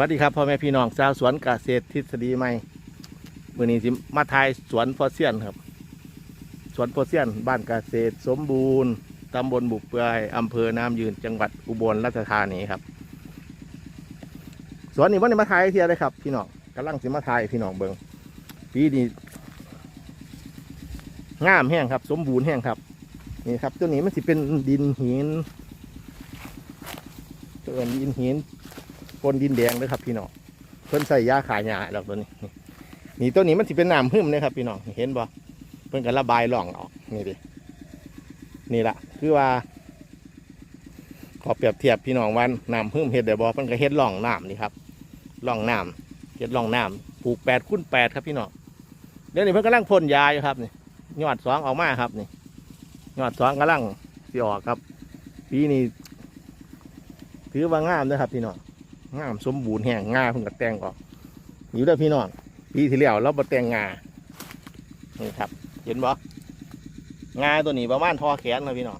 วัสดีครับพ่อแม่พี่น้องชาวสวนเกษตรทฤษฎีใหม่มื่อนี้สิมาทายสวนพอเซียนครับ สวนพอเซียน บ้านเกษตรสมบูรณ์ตำบลบุกเปือยอำเภอน้ำยืนจังหวัดอุบลราชธานีครับ สวนนี้วันนี้มาทายเทียเลยครับ พี่น้องกำลังสิมาทายพี่น้องเบิงปีนี้งามแห้งครับ สมบูรณ์แห้งครับนี่ครับ ตัวนี้มันสิเป็นดินหินตัวนี้ดินหิน ปนดินแดงเลยครับพี่น้องเพิ่นใส่ยาขายหญ้าแล้วตัวนี้นี่ตัวนี้มันสิเป็นน้ำหึมเลยครับพี่น้องเห็นบ่เพิ่นก็ระบายร่องออกนี่ดินี่ละคือว่า ขอเปรียบเทียบพี่น้องวันน้ำหึมเฮ็ดได้บ่เพิ่นก็เฮ็ดร่องน้ำนี่ครับร่องน้ำเฮ็ดร่องน้ำปลูกแปดคูณแปดครับพี่น้องเดี๋ยวนี้เพิ่นกำลังพ่นยาอยู่ครับนี่ยอดสองออกมาครับนี่ยอดสองกำลังสิออกครับ ปีนี้ถือว่างามนะครับพี่น้อง งามสมบูรณ์แห้งงาเพิ่งกระแต่งออก อยู่เด้พี่น้องปีที่แล้วเราบ่แต่งงานี่ครับ เห็นบ่งาตัวนี้ประมาณทอแขนครับพี่น้อง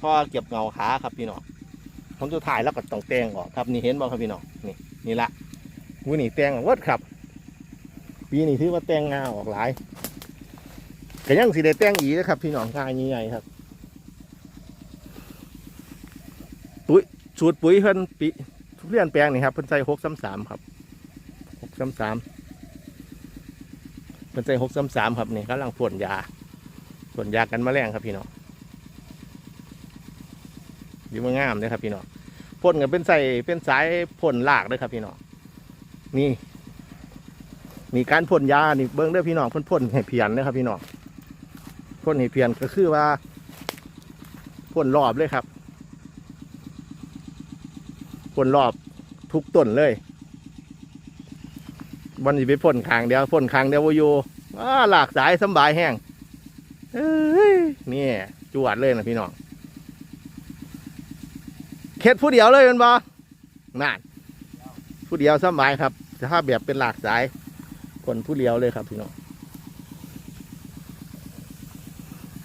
ทอเก็บเงาขาครับพี่น้องผมจะถ่ายแล้วก็ต้องแต่งออกครับนี่เห็นบ่ครับพี่น้องนี่นี่ละวูนี่แต่งออกเวิดครับ ปีนี้ถือว่าแต่งงาออกหลายก็ยังสิได้แต่งอีกนะครับ พี่น้องงาใหญ่ๆครับปุ๋ยสูตรปุ๋ยเพิ่นปี ทุเรียนแปลงนี่ครับเพิ่นใส่หกสามสามครับหกสามสามเพิ่นใส่หกสามสามครับนี่กำลังพ่นยาพ่นยากันแมลงครับพี่น้องอยู่มางามเลยครับพี่น้องพ่นกันเป็นใส่เป็นสายพ่นลากเลยครับพี่น้องนี่นี่การพ่นยานี่เบิ้งเด้อพี่น้องพ่นพ่นให้เพียนนะครับพี่น้องพ่นให้เพียนก็คือว่าพ่นรอบเลยครับ พ่นรอบทุกต้นเลยวันนี้ไปพ่นคางเดียวพ่นคางเดียววาอยู่หลากสายสบายแห้งเนี่จวดเลยนะพี่น้องเข็ดผู้เดียวเลยเป็นบ่นั่นผู้เดียวสบายครับสภาแบบเป็นหลากสายคนผู้เดียวเลยครับพี่น้อง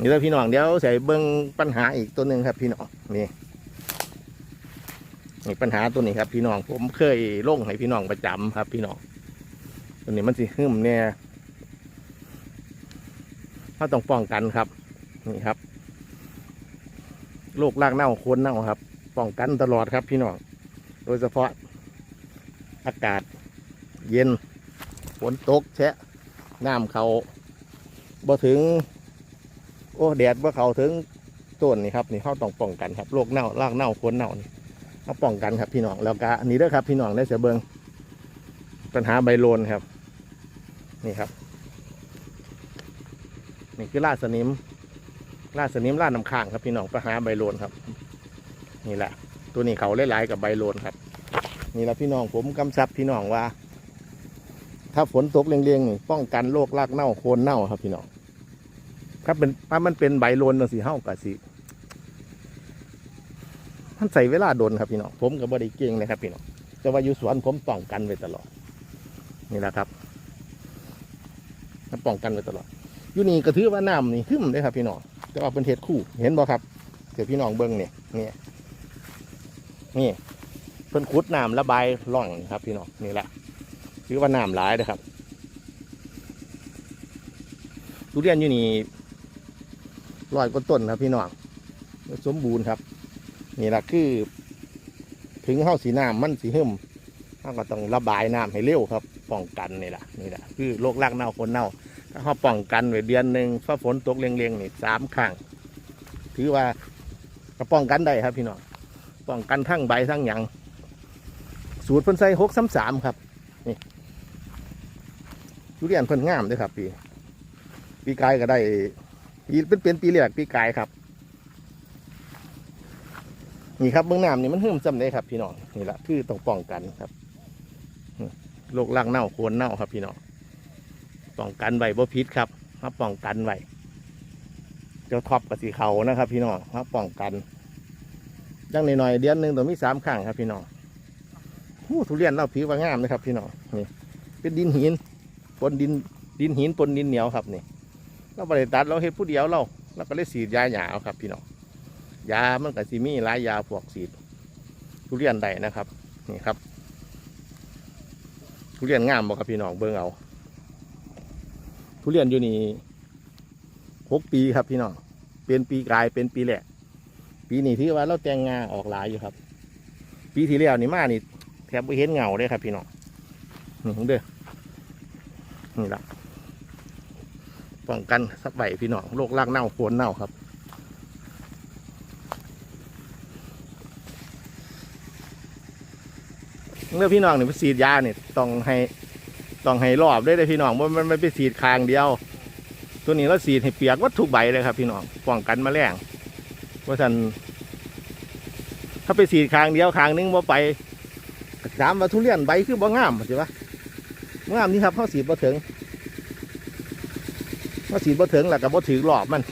นี่แล้วพี่น้องเดี๋ยวใส่เบิ้งปัญหาอีกตัวหนึ่งครับพี่น้องนี่ นี่ปัญหาตัวนี้ครับ พี่น้องผมเคยลงให้พี่น้องประจำครับ พี่น้องตัวนี้มันสิหึมเนี่ยเราต้องป้องกันครับ นี่ครับโรครากเน่าคนเน่าครับ ป้องกันตลอดครับ พี่น้องโดยเฉพาะอากาศเย็นฝนตกแชะน้ำเขาบ่ถึง โอ้แดดบ่เขาถึงต้นนี่ครับ นี่เขาต้องป้องกันครับโรคเน่ารากเน่าคนเน่านี่ มาป้องกันครับพี่น้องแล้วก็อันนี้ด้วยครับพี่น้องได้เสียเบิงปัญหาใบโลนครับ นี่ครับ นี่คือลาดสนิมลาดสนิมลาดน้ำค้างครับพี่น้องปัญหาใบโลนครับ นี่แหละ ตัวนี้เขาหลายๆกับใบโลนครับ นี่แหละพี่น้องผมกำชับพี่น้องว่า ถ้าฝนตกเรียงๆนี่ป้องกันโรครากเน่าโคนเน่าครับพี่น้องครับเป็นถ้ามันเป็นใบโลนสีเห่ากับสี มันใส่เวลาโดนครับพี่น้องผมกับบริเก่งนะครับพี่น้องแต่ว่าอยู่สวนผมป้องกันไว้ตลอด นี่แหละครับป้องกันไว้ตลอดอยู่นี่ก็ถือว่าน้ำนี่ขึ้นเลยครับพี่น้องแต่ว่าเป็นเทศคู่เห็นบ่ครับเดี๋ยวพี่น้องเบิ้งเนี่ยนี่นี่เพิ่นขุดน้ำระบายร่องครับ พี่น้องนี่แหละถือว่าน้ำหลายนะครับทุเรียนอยู่นี่ร้อยกว่าต้นครับพี่น้องสมบูรณ์ครับ นี่แหละคือ ถึงเข้าสีน้ำมันสีหึมเราก็ต้องระบายน้ำให้เร็วครับ ป้องกันนี่แหละนี่แหละคือโรครากเน่าคนเน่า ถ้าเขาป้องกันไว้เดือนหนึ่งฟ้าฝนตกเรียงๆนี่สามครั้งถือว่าก็ป้องกันได้ครับพี่น้องป้องกันทั้งใบทั้งหยังสูตรเพิ่นใส่หกสามสามครับนี่ทุเรียนเพิ่นงามเลยครับปีปีกายก็ได้ปีเป็นเป็นปีแรกปีกายครับ นี่ครับเบื้องน้ำนี่มันเพิ่มจำได้ครับ พี่น้องนี่ละคือต้องป้องกันครับโรครากเน่าโคนเน่าครับ พี่น้องป้องกันไว้บ่พิษครับมาป้องกันไว้เจ้าท็อปกับสีเขานะครับ พี่น้องมาป้องกันยังหน่อยๆเดือนหนึ่งต้องมีสามครั้งครับ พี่น้องหู้ทุเรียนเราผิวว่างามนะครับ พี่น้องนี่เป็นดินหินปนดินดินหินปนดินเหนียวครับนี่เราบริตัดเราเฮ็ดผู้เดียวเราเราก็เลยสีดยาหยาเอาครับ พี่น้อง ยามันกับซีมีหลายยาพวกสีดทุเรียนใดนะครับนี่ครับ ทุเรียนงามบ่ครับพี่น้องเบิ่งเอาทุเรียนอยู่นี่หกปีครับพี่น้องเป็นปีกลายเป็นปีแหละ ปีนี้ที่ว่าเราแตงงาออกหลายอยู่ครับ ปีที่แล้วนี่มานี่แทบไม่เห็นเงาเลยครับ พี่น้องนี่เด้อนี่ละป้องกันสับใบพี่น้องโรครากเน่าโคนเน่าครับ เมื่อพี่น้องนี่ไปฉีดยาเนี่ยต้องให้ต้องให้รอบได้เลยพี่น้องว่ามันไม่ไปฉีดคางเดียว ตัวนี้เราฉีดให้เปียกวัตถุกใบเลยครับ พี่น้องป้องกันมแมลงว่าท่านถ้าไปฉีดคางเดียวคางนึงว่าไปถามว่าทุเรียนใบคือบ่งามใช่ปะงามนี่ครับเขาฉีบ่ถึงเขาฉีบ่ถึงแหล้วก็บ่ถือรอบมัน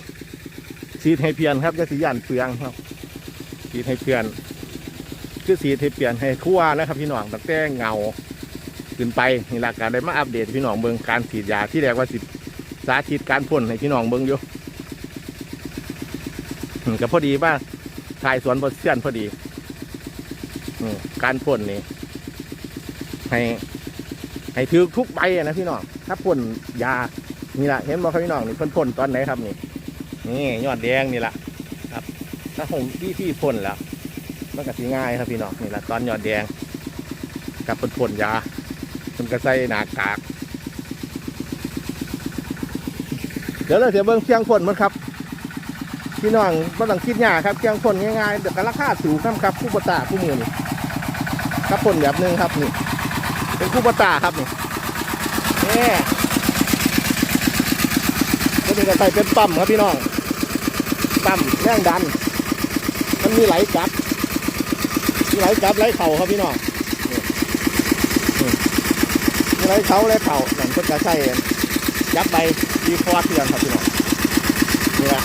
ฉีดให้เพียนครับจะสียานเปลืองครับฉีดให้เพียน คือสีที่เปลี่ยนให้ทั่วนะครับพี่น้องตั้งแต่เงาขึ้นไปนี่หลักการได้มาอัปเดตพี่น้องเบิงการฉีดยาที่แรกว่าสิสาธิตการพ่นให้พี่น้องเบิงอยู่ก็พอดีว่าถ่ายสวนบทเสียนพอดีอการพ่นนี่ให้ให้ถือทุกใบนะพี่น้องถ้าพ่นยานี่แหละเห็นบ่ครับพี่น้องนี่พ่นพ่นตอนไหนครับนี่นี่ยอดแดงนี่แหละครับถ้าผมพี่พี่พ่นแล้ว มันก็สีง่ายครับพี่น้องนี่แหละตอนหยอดแดง กับผลผลยามันก็ใส่หนากาก เดี๋ยวเราเสียเบิ้งเคียงผลมันครับพี่น้องไม่ต้องคิดยากครับเคียงผลง่ายๆเดี๋ยวก็ราคาสูงครับครับคู่ปตาคู่มือนี่ครับผลแบบนึงครับนี่เป็นคู่ปตาครับนี่นี่ตัวนี้ก็ใส่เป็นปั๊มครับพี่น้องปั๊มแรงดัน มันมีไหลกลับ ไหลกลับไหลเข่าครับพี่น้องไหลเขาไหลเข่าหนังเพิ่นกระใส่ยับไปดีคอร์เทือนครับพี่น้องนี่ละ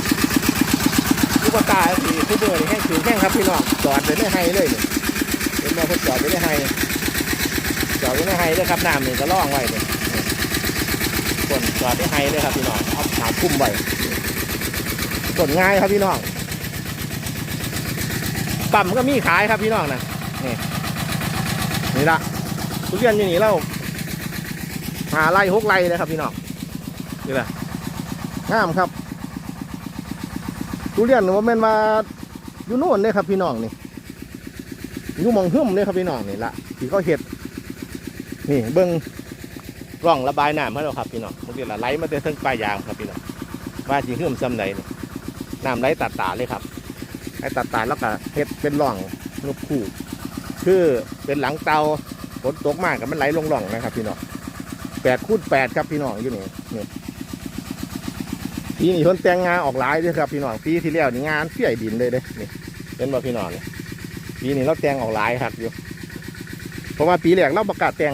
ลูกกระตายสีผู้เบื่อนี่แห้งถือแห้งครับพี่น้องจอดไว้ไม่ให้เลยนี่เห็นไหมเพิ่นจอดไว้ไม่ให้จอดไว้ไม่ให้เลยครับน้ำนี่ก็ล่องไว้เลยนี่คนจอดไม่ให้เลยครับพี่น้องเอาขาคุ้มไว้กดง่ายครับพี่น้อง ปั๊มก็มีขายครับพี่น้องนะนี่นี่ละทุเรียนอยู่นี่เราหาไร่หกไร่เลยครับพี่น้องนี่แหละงามครับทุเรียนว่าแม่นว่าอยู่โน่นเลยครับพี่น้องนี่อยู่มองหึ่มเลยครับพี่น้องนี่ละที่เขาเห็ดนี่เบิ้งร่องระบายน้ำให้เราครับพี่น้องบางทีละไหลมาเต็มทั้งปลายยางครับพี่น้องว่าจีหึ่มซ้ำไหนนี่น้ำไหลตัดตาเลยครับ ไอ้ตัดตายแล้วก็เฮ็ดเป็นร่องนกคู่ คือเป็นหลังเตาฝนตกมากกับมันไหลลงร่องนะครับ พี่น้องแปดคูณแปดครับพี่น้องอยู่นี่นี่ปีนี้คนแต่งงานออกหลายด้วยครับพี่น้องปีที่แล้วนี่งานเสียดินเลยเด้นี่เป็นบ่พี่น้องนี่ปีนี้เราแต่งออกหลายครับอยู่เพราะว่าปีแรกเราประกาศแต่ง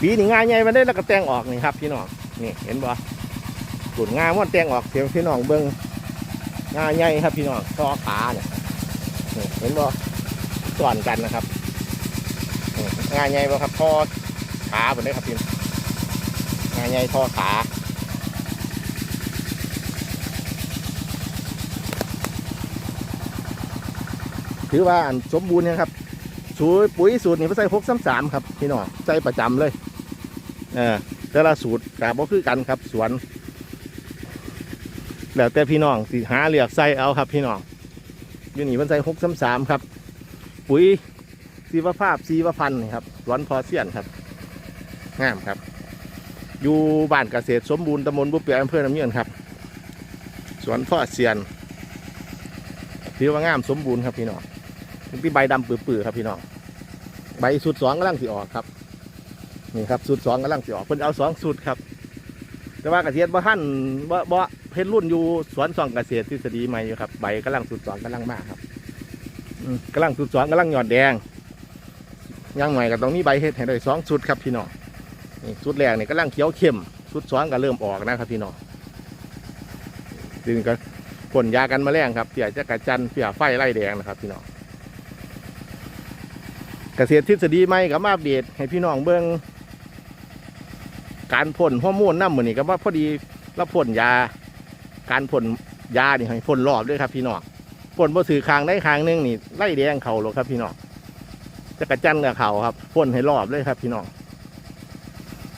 ปีนี้งานใหญ่มันได้แล้วก็แต่งออกนี่ครับ พี่น้องนี่เห็นบ่ผลงานมันแต่งออกเสียงพี่น้องเบิ้ง งาใหญ่ครับพี่น้องต่อขาเนี่ยเห็นบ่ส่วนกันนะครับนี่งาใหญ่บ่ครับท่อขาผมได้ครับพี่งาใหญ่ท่อขาถือว่าอันสมบูรณ์นะครับสูตรปุ๋ยสูตรนี้ไปใส่พกซ้ำสามครับพี่น้องใส่ประจำเลย เออแต่ละสูตรกาบ่คือกันครับ สวน แล้วแต่พี่น้องสิหาเหลือกใส่เอาครับพี่น้องอยู่นี่มันใส่หกสามสามครับ ปุ๋ยซีวภาพซีวพันธ์ครับสวนพอเซียนครับงามครับ อยู่บ้านเกษตรสมบูรณ์ตำบลบุเปียอำเภอน้ำเยืนครับ สวนพ่อเซียนถือว่างามสมบูรณ์ครับพี่น้องพี่ใบดำปื้อๆครับพี่น้องใบสุดสองกำลังสิออกครับนี่ครับสุดสองกำลังสิออกเพิ่นเอาสองสุดครับ แต่ว่าเกษตรบ่ท่านบ่บ่ เพชรรุ่นอยู่สวนส่องเกษตรทฤษฎีใหม่อยู่ครับใบกำลังสุดสองกำลังมากครับอืมกำลังสุดสองกำลังหยอดแดงย่างใหม่ก็ต้องมีใบเฮ็ดให้ได้สองสุดครับพี่น้องนี่สุดแรกนี่ยกำลังเขียวเข้มสุดสองก็เริ่มออกนะครับพี่น้องดึงก็ผลยากันแมลงครับเสียจะกระจันเสียไฟไล่แดงนะครับพี่น้องเกษตรทฤษฎีใหม่กับมาอัปเดให้พี่น้องเบิ่งการพ่นฮอร์โมนน้ำมือนี่ก็ว่าพอดีแล้วพ่นยา การพ่นยานี่ให้พ่นรอบด้วยครับพี่น้องพ่นบ่ถือคางได้คางหนึงนี่ไล่แดงเขาหรอกครับพี่น้องจะกระจันกับเขาครับพ่นให้รอบเลยครับ พี่น้อง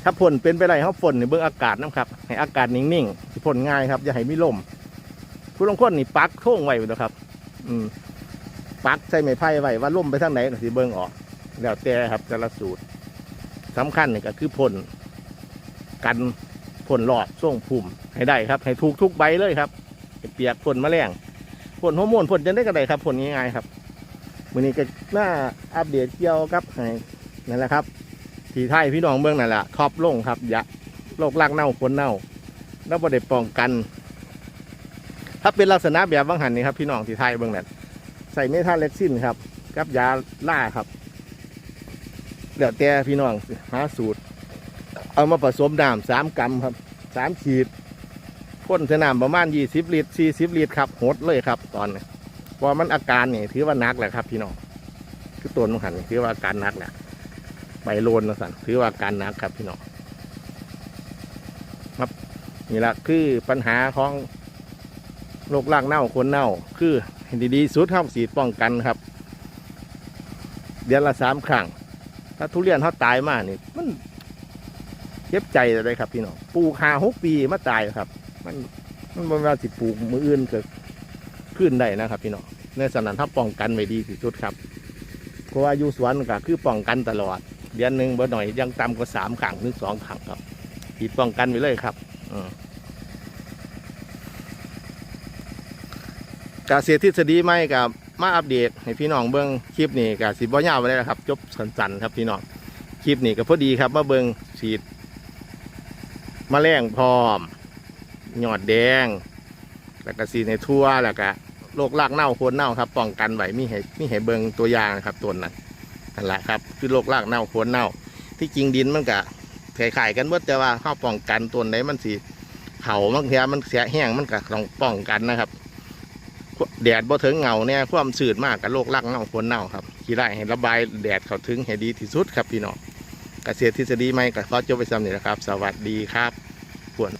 ถ้าพ่นเป็นไปไรเขาพ่นในเบื้องอากาศนะครับ ให้อากาศนิ่งๆสิพ่นง่ายครับ อย่าให้มีลมผู้ลงคนนี่ปักโท่งไว้นะครับ อืมปักใส่ไม้ไผ่ไว้ว่าลมไปทางไหนสิเบิ่งออก แล้วแต่ครับแต่ละสูตรสำคัญนี่ก็คือพ่นกันพ่นหลอดส่วงพุ่ม ให้ได้ครับ ให้ถูกทุกใบเลยครับเปียกพ่นแมลงพ่นฮอร์โมนพ่นจะได้ก็ได้ครับพ่นง่ายๆครับมื้อนี้ก็น่าอัปเดตเกี่ยวกับให้นั่นแหละครับทีไทยพี่น้องเมืองนั่นแหละท็อปลงครับย่าโรครากเน่าคนเน่าแล้วบ่ได้ป้องกัน ถ้าเป็นลักษณะแบบบางหันนี่ครับพี่น้องทีไทยเบื้องนั้นใส่เมทัลเล็กซินครับ กับยาล่าครับเดี๋ยวแต่พี่น้องหาสูตร เอามาผสมน้ำสามกรัมครับสามขีด พ่นสน้ำประมาณยี่สิบลิตรสี่สิบลิตรครับหดเลยครับ ตอนนี้เพราะมันอาการนี่ถือว่านักแหละครับพี่น้องคือตัวมันหันถือว่าอาการนักแหละใบโลนนะสันถือว่าอาการนักครับพี่น้องครับนี่แหละคือปัญหาของโรครากเน่าคนเน่า คือให้ดีๆสุดครับสีป้องกันครับ เดือนละสามครั้งถ้าทุเรียนเขาตายมากนี่มันเจ็บใจเลยครับพี่น้องปลูกหาหกปีมาตายครับ มันมันบนว่าสิปลูกมืออื่นกิดขึ้นได้นะครับ พี่น้องในสนันถ้าป้องกันไว้ดีที่สุดครับเพราะว่าอยู่สวนก็คือป้องกันตลอดเดือนหนึ่งบ่หน่อยยังต่ำกว่าสามครั้งถึงสองครั้งครับฉีดป้องกันไว้เลยครับอกาเสียทฤษฎีใหม่กับมาอัปเดตให้พี่น้องเบิ้งคลิปนี้กาสิบ่ยาวไปเลยครับ จบสั้นๆครับพี่น้องคลิปนี้ก็พอดีครับมาเบิ้งฉีดมาแมลงพร้อม หยอดแดง แล้วก็สีในทั่วแล้วก็โรครากเน่าโคนเน่าครับ ป้องกันไว้มีให้มีให้เบิงตัวอย่างนะครับตัวนั้นนั่นแหละครับ คือโรครากเน่าโคนเน่า ที่จริงดินมันก็คล้ายๆกันเมื่อแต่ว่าเข้าป้องกันตัวไหนมันสีเผาบางทีมันเสียแห้งมันก็ต้องป้องกันนะครับแดดบ่ถึงเงาเนี่ยความสืดมากกับโรครักเน่าคนเน่าครับขี้ได้ให้ระบายแดดเขาถึงให้ดีที่สุดครับพี่น้องเกษตรทฤษฎีใหม่กับขอจบไปซ้ำนี่นะครับ สวัสดีครับปวน